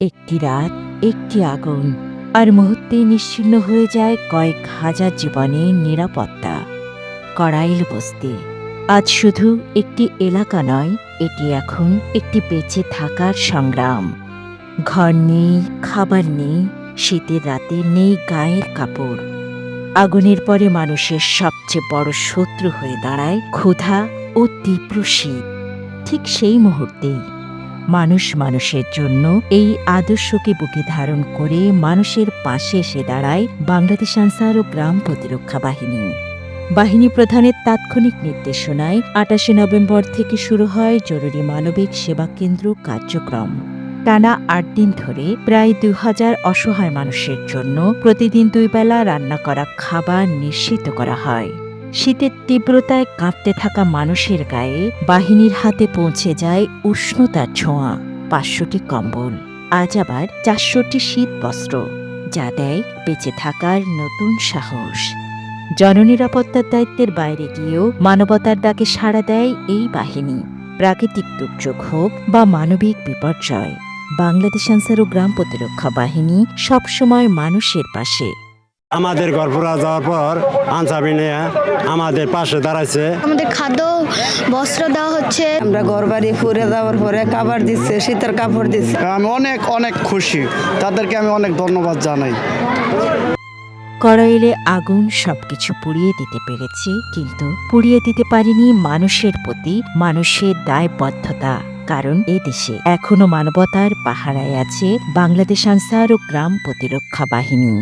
একটি রাত, একটি আগুন, আর মুহূর্তে নিশ্চিন্ন হয়ে যায় কয়েক হাজার জীবনের নিরাপত্তা। কড়াইল বস্তি। আজ শুধু একটি এলাকা নয়, এটি এখন একটি বেঁচে থাকার সংগ্রাম। ঘর নেই, খাবার নেই, শীতের রাতে নেই গায়ের কাপড়। আগুনের পরে মানুষের সবচেয়ে বড় শত্রু হয়ে দাঁড়ায় ক্ষুধা ও তীব্র শীত। ঠিক সেই মুহূর্তেই মানুষ মানুষের জন্য এই আদর্শকে বুকে ধারণ করে মানুষের পাশে এসে দাঁড়ায় বাংলাদেশ আনসার ও গ্রাম প্রতিরক্ষা বাহিনী। বাহিনী প্রধানের তাৎক্ষণিক নির্দেশনায় আটাশে নভেম্বর থেকে শুরু হয় জরুরি মানবিক সেবা কেন্দ্র কার্যক্রম। টানা আট দিন ধরে প্রায় দু হাজার অসহায় মানুষের জন্য প্রতিদিন দুই বেলা রান্না করা খাবার নিশ্চিত করা হয়। শীতের তীব্রতায় কাঁপতে থাকা মানুষের গায়ে বাহিনীর হাতে পৌঁছে যায় উষ্ণতার ছোঁয়া, পাঁচশোটি কম্বল। আজ আবার চারশোটি শীত বস্ত্র, যা দেয় বেঁচে থাকার নতুন সাহস। জননিরাপত্তার দায়িত্বের বাইরে গিয়েও মানবতার ডাকে সাড়া দেয় এই বাহিনী। প্রাকৃতিক দুর্যোগ হোক বা মানবিক বিপর্যয়, বাংলাদেশ আনসার ও গ্রাম প্রতিরক্ষা বাহিনী সবসময় মানুষের পাশে। আমাদের গড়পুরা যাওয়ার পর আনসাবিনে আমাদের পাশে দাঁড়াইছে। আমাদের খাদ্য বস্ত্র দেওয়া হচ্ছে। আমরা ঘর বাড়ি ফুরে যাওয়ার পরে কাপড় দিচ্ছে শীতের কাপড় দিচ্ছে। আমি অনেক অনেক খুশি। তাদেরকে আমি অনেক ধন্যবাদ জানাই। কড়াইলে আগুন সবকিছু পুড়িয়ে দিতে পেরেছে কিন্তু পুড়িয়ে দিতে পারেনি মানুষের প্রতি মানুষের দায়বদ্ধতা। কারণ এ দেশে এখনও মানবতার পাহারায় আছে বাংলাদেশ আনসার ও গ্রাম প্রতিরক্ষা বাহিনী।